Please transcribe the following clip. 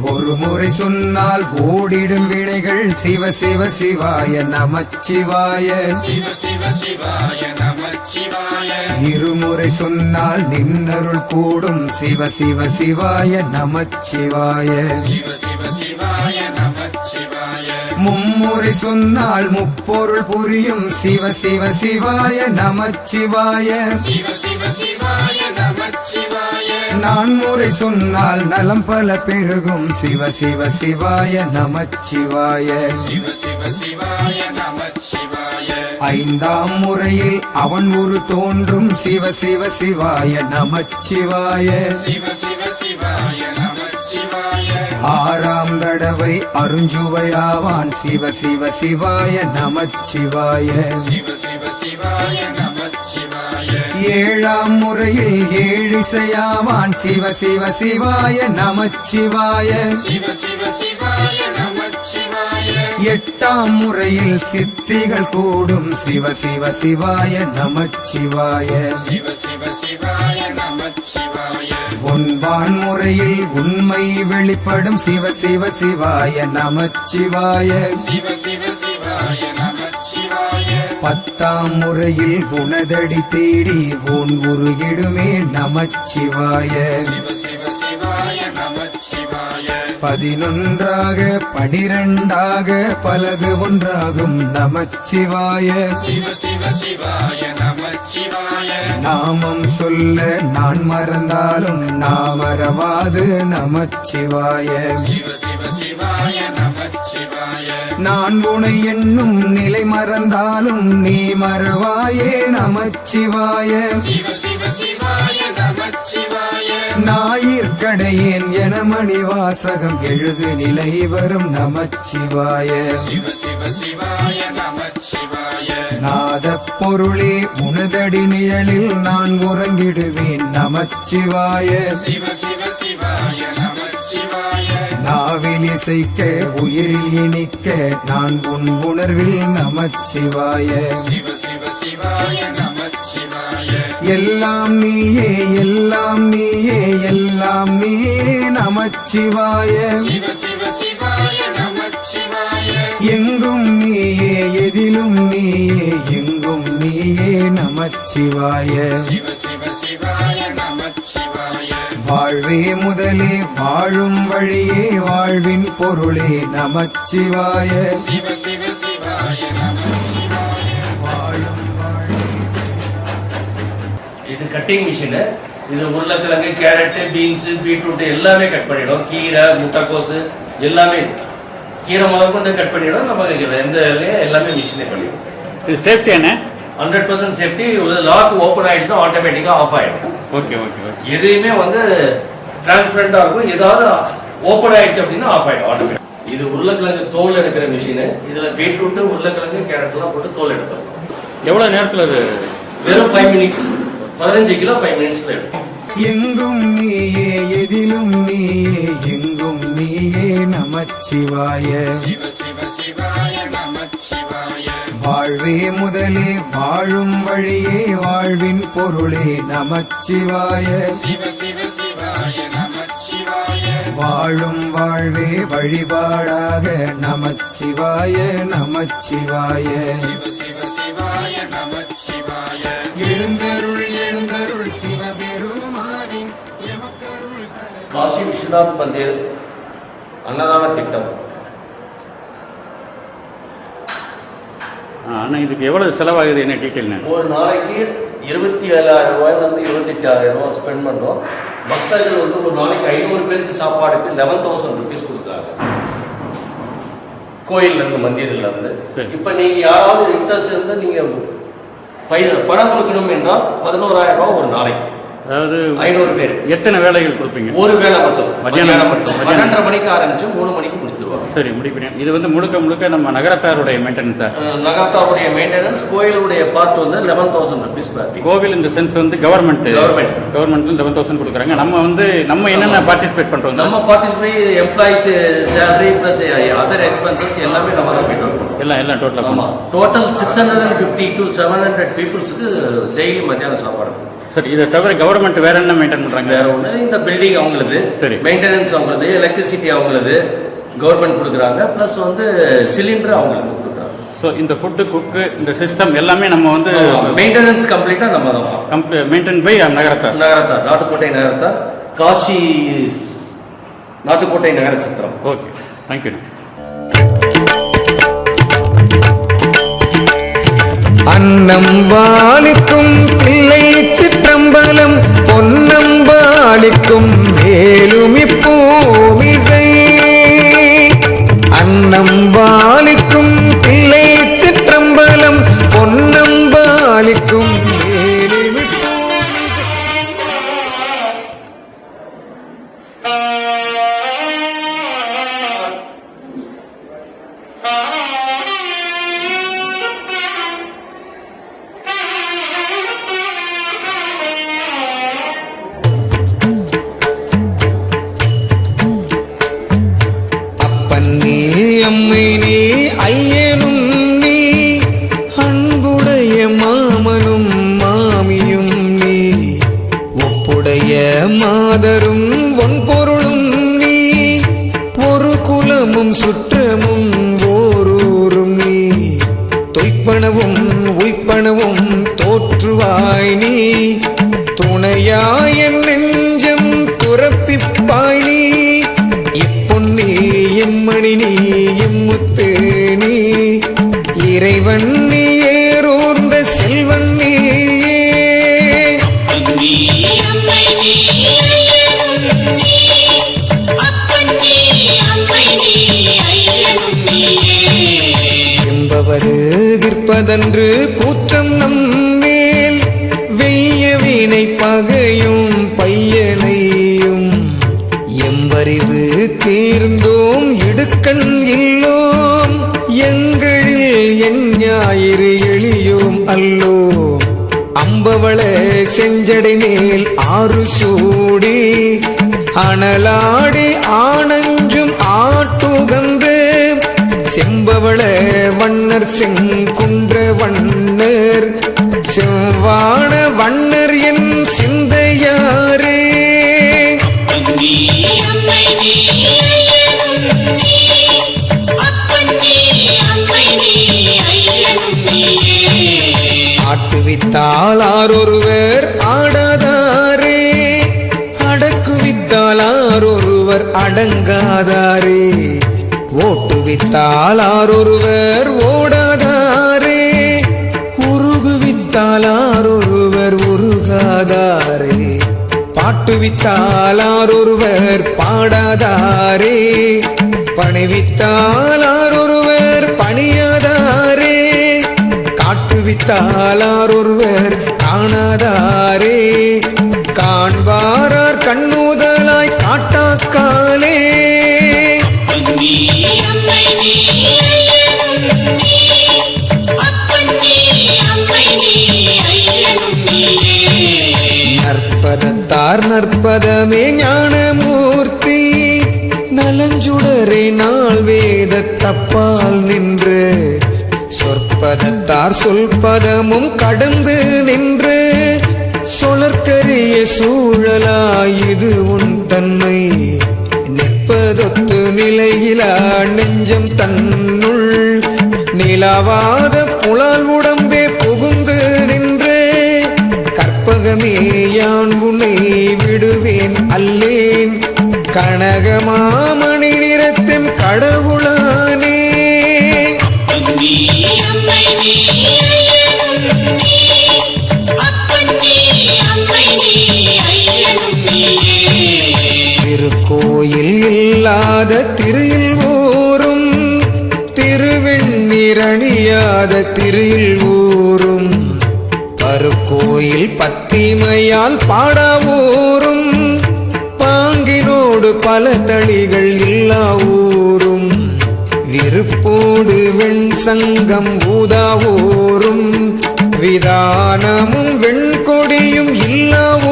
ஒரு முறை சொன்னால் ஓடிடும் வினைகள் சிவ சிவ சிவாய நமச்சிவாய. சிவ சிவ சிவாய நமச்சிவாய. இருமுறை சொன்னால் நின்னருள் கூடும் சிவ சிவ சிவாய நமச்சிவாய. சிவ சிவ சிவாய நமச்சிவாய. மும்முறை சொன்னால் முப்பொருள் புரியும் சிவ சிவ சிவாய நமச்சிவாய. சிவ சிவ சிவாய நான் முறை சொன்னால் நலம் பல பெருகும். சிவ சிவ சிவாய நமச்சிவாய. சிவ சிவ சிவாய நமச்சிவாய ஐந்தாம் முறையில் அவன் ஒரு தோன்றும். சிவ சிவ சிவாய நமச்சிவாய. சிவ சிவ சிவாய நமச்சிவாய ஆறாம் தடவை அருஞ்சுவையாவான். சிவ சிவ சிவாய நமச்சிவாய. சிவ சிவ சிவாய நம ஏழாம் முறையில் ஏழிசையாவான். சிவ சிவ சிவாய நமச்சிவாய. சிவ சிவ சிவாய நமச்சிவாய. எட்டாம் முறையில் சித்திகள் கூடும். சிவ சிவ சிவாய நமச்சிவாய. சிவ சிவ சிவாய நமச்சிவாய. ஒன்பான் முறையில் உண்மை வெளிப்படும். சிவ சிவ சிவாய நமச்சிவாய. சிவ சிவ சிவாய பத்தாம் முறையில் உனதடி தேடி உன் உருகிடுமே நமச்சிவாய. பதினொன்றாக பனிரெண்டாக பலது ஒன்றாகும் நமச்சிவாய. நாமம் சொல்ல நான் மறந்தாலும் நாமரவாது நமச்சிவாய சிவ சிவ சிவாய நமச்சிவாய. நான் உனை என்னும் நிலை மறந்தாலும் நீ மறவாயே நமச்சிவாய. ஞாயிற்கடையேன் என மணிவாசகம் எழுது நிலை வரும் நமச்சிவாய. நாத பொருளே உனதடி நிழலில் நான் உறங்கிடுவேன் நமச்சிவாய. சிவ சிவ நாவில் இசைக்க உயிரில் இனிக்க நான் உன் உணர்வில் நமச்சிவாய. சிவ சிவ சிவாய நமச்சிவாய எல்லாம் நீயே எல்லாம் நீயே எல்லாம் நீயே நமச்சிவாய. சிவ சிவ சிவாய நமச்சிவாய எங்கும் நீயே எதிலும் நீயே எங்கும் நீயே நமச்சிவாய. சிவ சிவ சிவாய வாழ்வே முதலே வாழும் வழியே வாழ்வின் பொருளே நமச்சிவாய. சிவ சிவ சிவாய நமச்சிவாய. வாழும் வாழ்வே இது கட்டிங் மிஷினு இது உருளைக்கிழங்கு கேரட்டு பீன்ஸு பீட்ரூட் எல்லாமே கட் பண்ணிடும். கீரை முட்டைக்கோசு எல்லாமே. கீரை முதற்கொண்டு கட் பண்ணிடும் நம்ம எந்த எல்லாமே மிஷினே பண்ணிடும். இது சேஃப்டி என்ன hundred percent safety lock open ஆயிடுச்சுன்னா ஆட்டோமேட்டிக்காக ஆஃப் ஆயிடும். ஓகே ஓகே ஓகே எதையுமே வந்து டிரான்ஸ்பரண்டா இருக்கும். ஏதாவது ஓப்பன் ஆயிடுச்சு அப்படின்னா ஆஃப் ஆயிடும் ஆட்டோமேட்டிக் இது உருளைக்கிழங்கு தோல் எடுக்கிற மிஷினு இதுல பீட்ரூட் உருளைக்கிழங்கு கேரட் எல்லாம் போட்டு தோல் எடுக்கிறோம் எவ்வளோ நேரத்தில் அது? வெறும் ஃபைவ் மினிட்ஸ் பதினஞ்சு கிலோ ஃபைவ் மினிட்ஸ்ல எடுக்கும் எங்கும் நீயே எதிலும் நீயே எங்கும் நீயே நமச்சிவாய. சிவ சிவ சிவாய நமச்சிவாய. வாழ்வே முதலே வாழும் வழியே வாழ்வின் பொருளே நமச்சிவாய. சிவ சிவ சிவாய நமச்சிவாய. வாழும் வாழ்வே வழிபாடாக நமச்சிவாய நமச்சிவாய. எழுந்தருள் எழுந்தருள் சிவபெருமானே காசி விஸ்வநாத் மந்திர் அன்னதான திட்டம். ஆனால் இதுக்கு எவ்வளோ செலவாகுது என்ன டீட்டெயில்னு ஒரு நாளைக்கு இருபத்தி ஏழாயிரம் ரூபாயிலிருந்து இருபத்தெட்டு ஆயிரம் ரூபாய் ஸ்பெண்ட் பண்றோம். பக்தர்கள் வந்து ஒரு நாளைக்கு ஐநூறு பேருக்கு சாப்பாடுக்கு லெவன் தௌசண்ட் ருபீஸ் கொடுக்குறாங்க. கோயில்ல இருந்து மந்திரில இருந்து. சரி. இப்ப நீங்க யாராவது இன்ட்ரெஸ்ட் இருந்து நீங்க பை பணம் கொடுக்கணும் என்றால் பதினோராயிரம் ரூபாய் ஒரு நாளைக்கு. அதாவது ஐநூறு பேர். எத்தனை வேலைகள் கொடுப்பீங்க? ஒரு வேளை மட்டும். மத்தியானம். மட்டும். பன்னெண்டரை மணிக்கு ஆரம்பிச்சு மூணு மணிக்கு முடிச்சிருவாங்க சரி முடிக்கிறேன். இது வந்து முழுக்க முழுக்க நம்ம நகரத்தாருடைய மெயின்டெனன்ஸா நகரத்தாருடைய மெயின்டெனன்ஸ் கோயிலுடைய பார்ட் வந்து லெவன் தௌசண்ட் ருபீஸ் கோவில் இந்த சென்ஸ் வந்து government Government. Government eleven thousand கொடுக்குறாங்க. நம்ம வந்து நம்ம என்னென்ன பார்ட்டிசிபேட் பண்றோம்? நம்ம participate employees salary plus other expenses எல்லாமே நம்ம தான் போயிட்டு இருக்கோம் எல்லாம் எல்லாம் டோட்டலாக ஆமாம் total six hundred and fifty to seven hundred பீப்புள்ஸுக்கு daily மத்தியானம் சாப்பாடு. சரி இதை தவிர கவர்மெண்ட் வேற என்ன மெயின்டைன் பண்றாங்க? வேற ஒன்று இந்த பில்டிங் அவங்களது சரி. மெயின்டெனன்ஸ் அவங்களது எலக்ட்ரிசிட்டி அவங்களது கவர்மெண்ட் கொடுக்குறாங்க ப்ளஸ் வந்து சிலிண்டர் அவங்களுக்கு கொடுக்குறாங்க. ஸோ இந்த ஃபுட்டு குக்கு இந்த சிஸ்டம் எல்லாமே நம்ம வந்து மெயின்டெனன்ஸ் கம்ப்ளீட்டாக நம்ம தான் பார்க்கணும். Maintain by Nagarathar. நகரத்தார் நாட்டுக்கோட்டை நகரத்தார் காஷி நாட்டுக்கோட்டை நகர சித்திரம் ஓகே தேங்க்யூ அன்னம் வாலிக்கும் பிள்ளை சிற்றம்பலம் பொன்னம் பணவும் தோற்றுவாய் நீ. துணையாய் என் நெஞ்சம் துறப்பிப்பாய் நீ. இப்பொன்னி எம்மணி நீ எம்முத்து நீ. இறைவன் நீ ஏறோர்ந்த செல்வன் நீயே. நீ அறிவு தீர்ந்தோம் இடுக்கண் இல்லோம் எங்களில் என் ஞாயிறு எளியோம் அல்லோ. அம்பவள செஞ்சடை மேல் ஆறு சூடி அனலாடி ஆனஞ்சும் ஆட்டுகந்து செம்பவள வண்ணர் செங்குன்ற வண்ணர் செவ்வான வண்ணர் ஆட்டுவித்தால் ஆரொருவர் ஆடாதாரே. அடக்குவித்தால் ஆரொருவர் அடங்காதாரே. ஓட்டுவித்தால் ஆரொருவர் ஓடாதாரே. உருகுவித்தால் ஆரொருவர் உருகாதாரே. பாட்டுவித்தால் ஆரொருவர் பாடாதாரே. பணிவித்தால் ஆரொருவர் பணிய காட்டுவித்தாலார் ஒருவர் காணாதாரே. காண்பாரார் கண்ணுதலாய் காட்டாக்காலே. நற்பதத்தார் நற்பதமே ஞானமூர்த்தி. நலஞ்சுடரே நாள் வேத தப்பால் நின்று சொற்பதத்தார் சொல்பதமும் கடந்து நின்று சொலற்கரிய சூழலாய் இது உன் தன்மை. நிற்பதொத்து நிலையிலா நெஞ்சம் தன்னுள் நிலவாத புலால் உடம்பே புகுந்து நின்று கற்பகமே யான் உன்னை விடுவேன் அல்லேன். கனகமாமணி நிறத்தின் கடவுள திருக்கோயில் இல்லாத திருயில் ஊரும் திருவெண்ணிரணியாத திருயில் ஊரும் கருக்கோயில் பத்திமையால் பாடா ஊரும் பாங்கினோடு பல தளிகள் இல்லா ஊரும் விருப்போடு வெண் சங்கம் ஊதாவோரும். விதானமும் வெண்கொடியும் இல்லாவோ